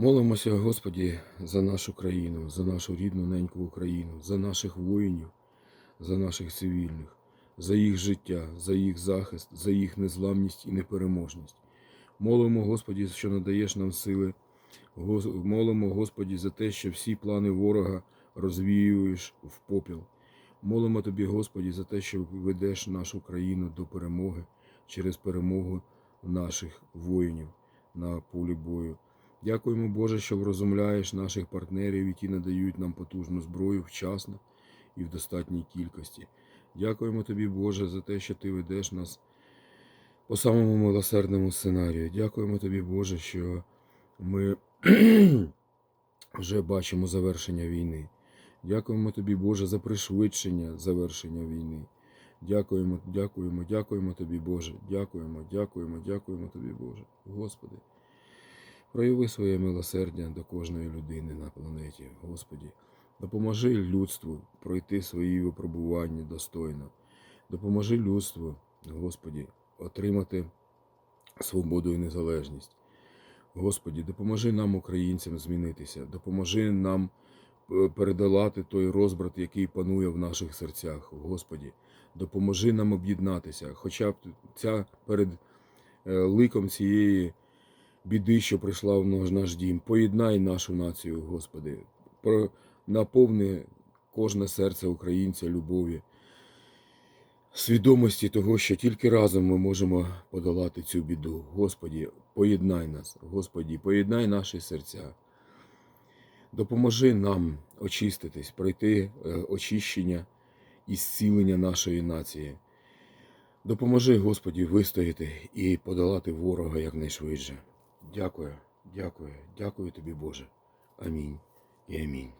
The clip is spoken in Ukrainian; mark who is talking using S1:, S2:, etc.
S1: Молимося, Господі, за нашу країну, за нашу рідну неньку Україну, за наших воїнів, за наших цивільних, за їх життя, за їх захист, за їх незламність і непереможність. Молимо, Господі, що надаєш нам сили. Молимо, Господі, за те, що всі плани ворога розвіюєш в попіл. Молимо Тобі, Господі, за те, що ведеш нашу країну до перемоги через перемогу наших воїнів на полі бою. Дякуємо, Боже, що врозумляєш наших партнерів, які надають нам потужну зброю вчасно і в достатній кількості. Дякуємо Тобі, Боже, за те, що Ти ведеш нас по самому милосердному сценарію. Дякуємо Тобі, Боже, що ми вже бачимо завершення війни. Дякуємо Тобі, Боже, за пришвидшення завершення війни. Дякуємо, дякуємо, дякуємо Тобі, Боже. Дякуємо, дякуємо, дякуємо Тобі, Боже. Господи. Прояви своє милосердя до кожної людини на планеті, Господі. Допоможи людству пройти свої випробування достойно. Допоможи людству, Господі, отримати свободу і незалежність. Господі, допоможи нам, українцям, змінитися, допоможи нам е, передолати той розбрат, який панує в наших серцях. Господі, допоможи нам об'єднатися, хоча б ця перед е, ликом цієї біди, що прийшла в наш, дім. Поєднай нашу націю, Господи, наповни кожне серце українця любові, свідомості того, що тільки разом ми можемо подолати цю біду. Господі, поєднай нас, Господі, поєднай наші серця. Допоможи нам очиститись, пройти е, очищення і зцілення нашої нації. Допоможи, Господі, вистояти і подолати ворога якнайшвидше. Дякую, дякую, дякую тобі, Боже. Амінь і амінь.